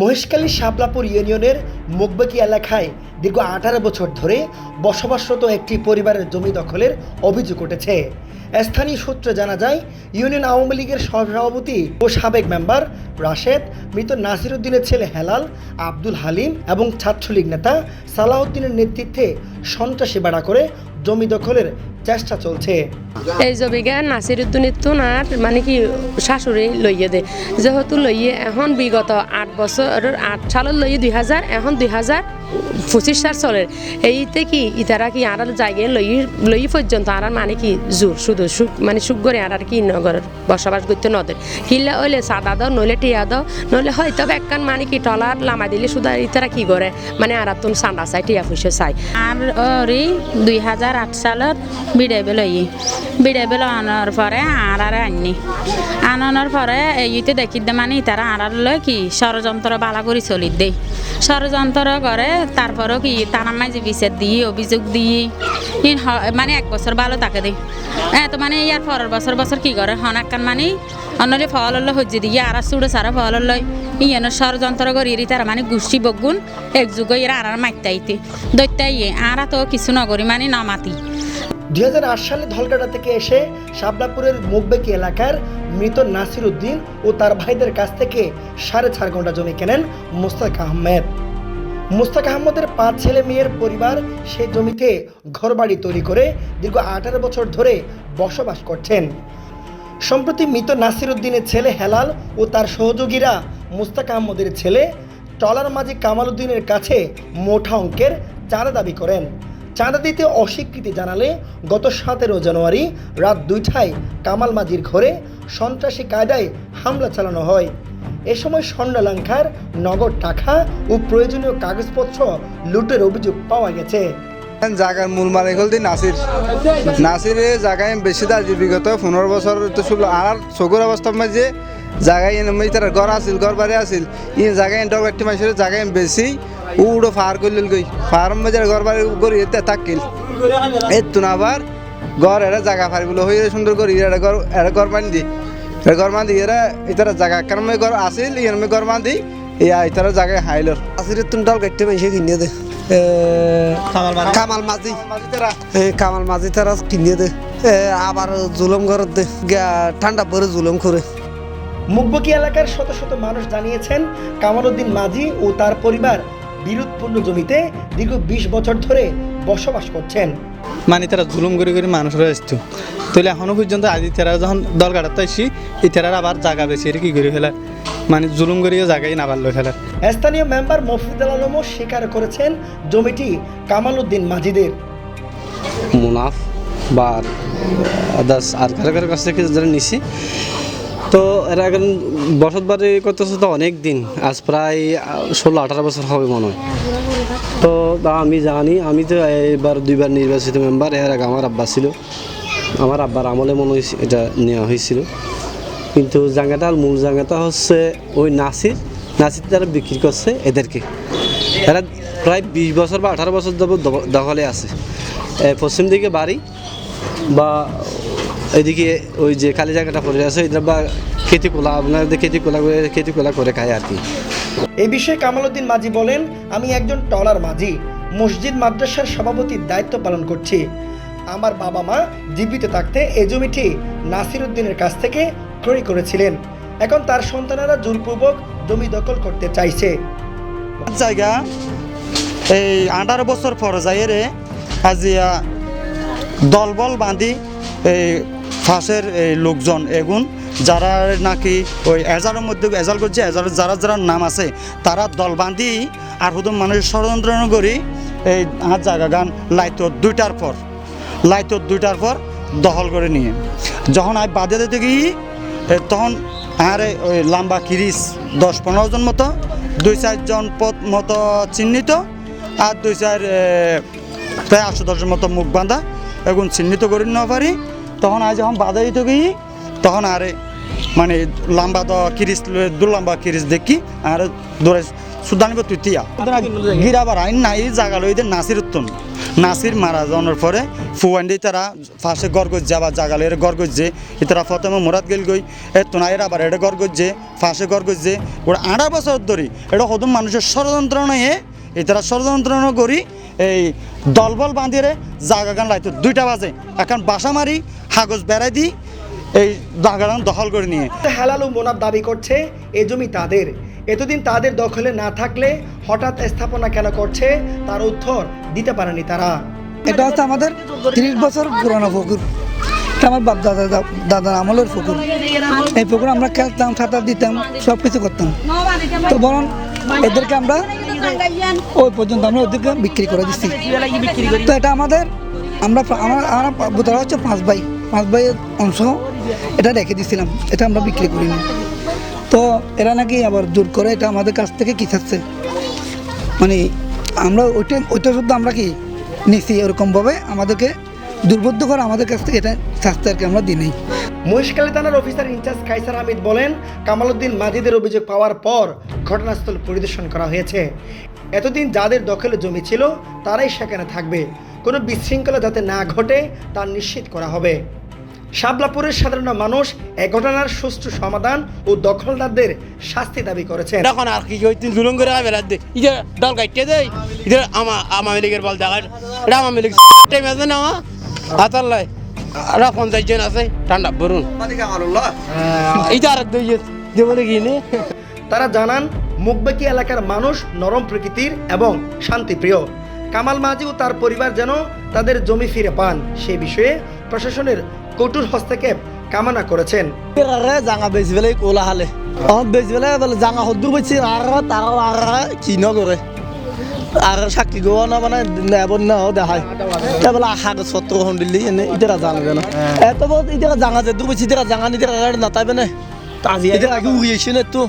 মহেশখালী শাপলাপুর ইউনিয়নের মুকবাকি এলাকায় দীর্ঘ আঠারো বছর ধরে বসবাসরত একটি পরিবারের জমি দখলের অভিযোগ উঠেছে। স্থানীয় সূত্রে জানা যায়, ইউনিয়ন আওয়ামী লীগের সভাপতি ও সাবেক মেম্বার রাশেদ, মৃত নাসির উদ্দিনের ছেলে হেলাল, আব্দুল হালিম এবং ছাত্রলীগ নেতা সালাউদ্দিনের নেতৃত্বে সন্ত্রাসী বাড়া করে জমি দখলের চেষ্টা চলছে। এই জবিগা নাসির উদ্দিনের তো আর মানে কি শাশুড়ি লইয়ে দে। যেহেতু লইয়ে এখন বিগত আট বছর আট সালের লইয়ে দুই হাজার, এখন দুই হাজার পঁচিশ সাল চলে। এইতে কি ইতারা কি আর জায়গায় লই লই পর্যন্ত আর মানে কি জোর শুধু সুখ মানে সুখ করে আর কি নগর বসবাস করতে নদে কিল্লা হইলে সাদা দাও, নইলে টিয়া দাও, নইলে হয়তো একখান মানে কি টলার লামা দিলে শুধু ইতারা কি করে? মানে আর তুমি সান্ডা চাই, টিয়া ফুসে চাই। আর ওরি দুই হাজার আট সালত বিদায় বেলই বিদায় বেল আনার পরে আর আননি আনানোর পরে এইতে দেখি দে মানে তারা আর আর লয় কি ষড়যন্ত্র বালা করে চলি দেই ষড়যন্ত্র করে তারপরেও কি তারা মাঝে বিচার দিয়ে অভিযোগ হ- মানে এক বছর ভালো তাকে দেই। এত মানে ইয়ার পরের বছর বছর কি করে? হনাক্কান মানে অন্যরে ফল হলো হজ্জি দিয়ে আর চুড়ো সারা ফল হলো। ইয়ানো ষড়যন্ত্র করি, এরি তারা মানে গোষ্ঠী বগুন একযুগ এরা আর মাইতাইতে দৈত্যাইয়ে আর তো কিছু নগরী মানে নামাতি দুই সালে ধলকাটা থেকে এসে শাবলাপুরের মুগবেকি এলাকার মৃত নাসির উদ্দিন ও তার ভাইদের কাছ থেকে সাড়ে চার ঘণ্টা জমি কেনেন মুস্তাক আহমেদ। মুস্তাক আহমদের পাঁচ ছেলে মেয়ের পরিবার সেই জমিতে ঘরবাড়ি তৈরি করে দীর্ঘ আঠারো বছর ধরে বসবাস করছেন। সম্প্রতি মৃত নাসির উদ্দিনের ছেলে হেলাল ও তার সহযোগীরা মুস্তাক আহমদের ছেলে টলার মাঝি কামাল উদ্দিনের কাছে মোটা অঙ্কের চাঁদা দাবি করেন। চাঁদা দিতে অস্বীকৃতি জানালে গত সতেরো জানুয়ারি রাত দুইটায় কামাল মাঝির ঘরে সন্ত্রাসী কায়দায় হামলা চালানো হয়। এ সময় স্বর্ণালঙ্কার, নগদ টাকা ও প্রয়োজনীয় কাগজপত্র লুটের অভিযোগ পাওয়া গেছে। জাগার মূল মালিক হল নাসির। নাসির জায়গায় বেশি যে বিগত পনেরো বছর তো শুক্ল আর চকুর অবস্থার মাঝে জায়গায় এনে তার ঘর আছিল, ঘর বাড়ি আছিল। ই জায়গায় ডর একটি মানুষের জায়গায় বেশি উড়ো ফার করলিল গই। ফার্ম মাঝে ঘর বাড়ি করি এতে থাকিল এত আবার ঘর এরা জায়গা ফারিগুলো হয়ে সুন্দর করি, এরা ঘর এরা ঘর বান্ধি দি। বান্ধি এরা ইতারা জায়গা কারণ ঘর আছিল ইয়ার বান্ধি ইয়া ইতারা জায়গায় হাইলর আসিরে কাটতে কিনে দে। কামাল মাঝি কামাল মাঝি তারা কিনে দে। আবার জুলম ঘর দে। গা- ঠান্ডা পরে জুলম করে। মুকবকি এলাকার শত শত মানুষ জানিয়েছেন কামালউদ্দিন মাঝি ও তার পরিবার বিরোধপূর্ণ জমিতে দীর্ঘ বিশ বছর ধরে বসবাস করছেন। মানে তারা জুলুম করে করে মানুষরা আসতো। তাহলে এখনও পর্যন্ত আজি তারা যখন কাটাতে আসি এই তারা আবার জায়গা বেশি কি করে ফেলার মানে জুলুম করিয়ে জায়গায় না পারল ফেলার স্থানীয় মেম্বার মফিদুল আলমও স্বীকার করেছেন জমিটি কামালউদ্দিন মাঝিদের মুনাফ বা আদার্স আর কারও কারও কাছ থেকে যারা নিছি তো এরা এখন বসত বাড়ি করতেছে তো অনেক দিন আজ প্রায় ষোলো আঠারো বছর হবে মনে হয়। তো আমি জানি, আমি তো এবার দুইবার নির্বাচিত মেম্বার এর আগে আমার আব্বা ছিল। আমার আব্বার আমলে মনে হয়েছে এটা নেওয়া হয়েছিল কিন্তু জাঙ্গাটার মূল জায়গাটা হচ্ছে ওই নাসির। নাসির তারা বিক্রি করছে এদেরকে। এরা প্রায় বিশ বছর বা আঠারো বছর দব- দখলে আছে। পশ্চিম দিকে বাড়ি বা এদিকে ওই যে খালি জায়গাটা পড়ে আছে এটা বা খেতি কোলা আপনাদের খেতি কোলা খেতি কোলা করে খায় আর কি। এ বিষয়ে কামালউদ্দিন মাঝি বলেন, আমি একজন টলার মাঝি। মসজিদ মাদ্রাসার সভাপতির দায়িত্ব পালন করছি। আমার বাবা মা জীবিত থাকতে এই জমিটি নাসির উদ্দিনের কাছ থেকে ক্রয় করেছিলেন। এখন তার সন্তানেরা জোরপূর্বক জমি দখল করতে চাইছে। জায়গা, এই আঠারো বছর পর যাই রে আজিয়া দলবল বাঁধি এই ফাঁসের এই লোকজন এগুন যারা নাকি ওই এজারের মধ্যে এজাল করছে এজারের যারা যারা নাম আছে, তারা দল বাঁধি আর শুধু মানুষের ষড়যন্ত্র করি এই আর জায়গা গান লাইতো দুইটার পর লাইতো দুইটার পর দখল করে নিয়ে। যখন আমি বাদে দিতে গিয়ে তখন আরে ওই লাম্বা কিরিস দশ পনেরো জন মতো, দুই চারজন পথ মতো চিহ্নিত আর দুই চার প্রায় আটশো দশজন মতো মুখ বাঁধা এখন চিহ্নিত করে নেওয়া পারি। তখন আজ যখন বাধা দিতে গিয়ে, তখন আরে মানে লম্বা তো কিরিস লয়ে দু লম্বা কিরিস দেখি আর দৌড়ে সুদানিব তুতিয়া গিরাবার আইন নাই জায়গা লইতে নাসির উত্তন নাসির মারা যাওয়ার পরে ফুয়ান্ডি তারা ফাঁসে গড় গজ্জে আবার জাগালের গড় গজ্জে তারা প্রথমে মুরাদ গেল গই এ তোনাইয়ের আবার এটা গড় গজ্জে ফাঁসে গড় গজ্জে ওরা আড়া বছর ধরে এটা হদম মানুষের ষড়যন্ত্র নয় এই তারা ষড়যন্ত্র করি এই দলবল বাঁধিয়ে জাগা গান লাইতো। দুইটা বাজে এখন বাসা মারি কাগজ বেড়াই দিই এই জাগাগান দখল করে নিয়ে হেলাল মোনাব দাবি করছে এ জমি তাদের এতদিন তাদের দখলে না থাকলে হঠাৎ স্থাপনা কেন করছে তার উত্তর দিতে পারেনি তারা এটা হচ্ছে আমাদের তিরিশ বছর পুরনো পুকুর আমার বাপ দাদা দাদার আমলের পুকুর এই পুকুর আমরা খেলতাম সাঁতার দিতাম সব কিছু করতাম তো বরং এদেরকে আমরা ওই পর্যন্ত আমরা ওদেরকে বিক্রি করে দিচ্ছি তো এটা আমাদের আমরা আমার আমার হচ্ছে পাঁচ ভাই পাঁচ ভাইয়ের অংশ এটা রেখে দিছিলাম, এটা আমরা বিক্রি করিনি। তো এরা নাকি আবার জোর করে এটা আমাদের কাছ থেকে কিসাচ্ছে মানে আমরা ওইটা ওইটা শুদ্ধ আমরা কি নিছি এরকমভাবে আমাদেরকে দুর্বোধ্য করে আমাদের কাছ থেকে এটা শাস্তি আর কি আমরা দিই নেই। মহিষকালী থানার অফিসার ইনচার্জ কাইসার হামিদ বলেন, কামালউদ্দিন মাজিদের অভিযোগ পাওয়ার পর ঘটনাস্থল পরিদর্শন করা হয়েছে। এতদিন যাদের দখলে জমি ছিল, তারাই সেখানে থাকবে। কোনো বিশৃঙ্খলা যাতে না ঘটে, তা নিশ্চিত করা হবে। শাবলাপুরের সাধারণ মানুষ এ ঘটনার সুষ্ঠু সমাধান ও দখলদারদের শাস্তি দাবি করেছেন। এখন আর কি হইতে জুলুম করে বেলা দে ইধর দল কাটতে দেই ইধর আমা আমা লীগের বল দেখার এটা আমা লীগ টাইম আছে না হাতার লাই আর পঞ্চাশ জন আছে ঠান্ডা বরুন ইটা আর দুই দেবলে কি নে? তারা জানান মুকবেকি এলাকার মানুষ নরম প্রকৃতির এবং শান্তিপ্রিয়। কামাল মাঝি ও তার পরিবার যেন তাদের জমি ফিরে পান। সে বিষয়ে প্রশাসনের কঠোর হস্তক্ষেপ কামনা করেছেন। জাঙা বেশি বেলে কোলা হালে। বেশি জাঙা হদ্দু বেশি আর তারাও আর কি ন করে। আর সাক্ষী গো না মানে নেবন না দেখায়। তা বলে আহার সত্য হন এনে ইতারা জানবে না এত বহুত ইতারা জাঙা যে দু বেশি ইতারা জাঙা নিতে না তাইবে না ইতারা আগে উড়িয়েছে না তো?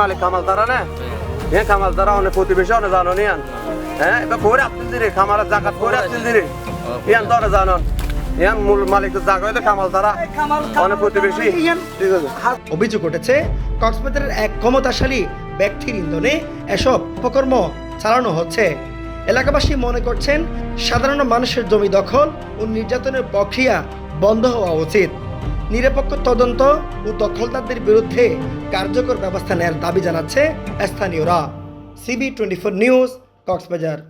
মালিক কামাল তারা না কামাল তারা অনেক প্রতিবেশী অনেক জানো নিয়ান হ্যাঁ এবার করে আপনি দিরে খামারের জাকাত করে আপনি দিরে ইয়ান ধরে জানন ইয়ান মূল মালিক তো কামাল তারা অনেক প্রতিবেশী। অভিযোগ উঠেছে কক্সবাজারের এক ক্ষমতাশালী ব্যক্তির ইন্ধনে এসব অপকর্ম চালানো হচ্ছে। এলাকাবাসী মনে করছেন সাধারণ মানুষের জমি দখল ও নির্যাতনের প্রক্রিয়া বন্ধ হওয়া উচিত। নিরপেক্ষ তদন্ত ও দখলদারদের বিরুদ্ধে কার্যকর ব্যবস্থা নেওয়ার দাবি জানাচ্ছে স্থানীয়রা। CB twenty four news Cox's Bazar